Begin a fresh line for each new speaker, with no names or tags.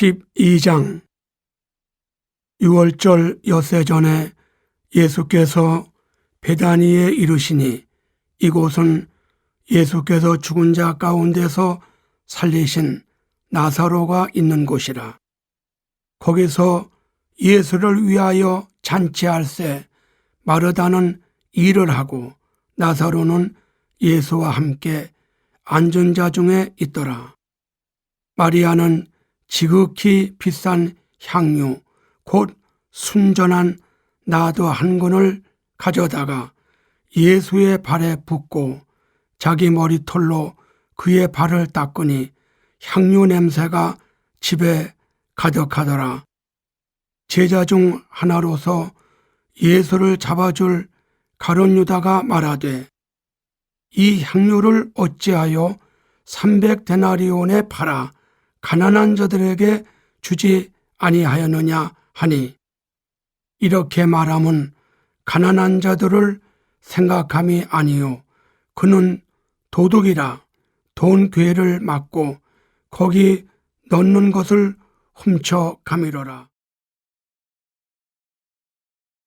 12장 6월절 엿새 전에 예수께서 베다니에 이르시니 이곳은 예수께서 죽은 자 가운데서 살리신 나사로가 있는 곳이라. 거기서 예수를 위하여 잔치할세 마르다는 일을 하고 나사로는 예수와 함께 앉은 자 중에 있더라. 마리아는 지극히 비싼 향유, 곧 순전한 나도 한 근을 가져다가 예수의 발에 붓고 자기 머리털로 그의 발을 닦으니 향유 냄새가 집에 가득하더라. 제자 중 하나로서 예수를 잡아줄 가론 유다가 말하되 이 향유를 어찌하여 300데나리온에 팔아 가난한 자들에게 주지 아니하였느냐 하니 이렇게 말함은 가난한 자들을 생각함이 아니요. 그는 도둑이라 돈 괴를 막고 거기 넣는 것을 훔쳐 가미러라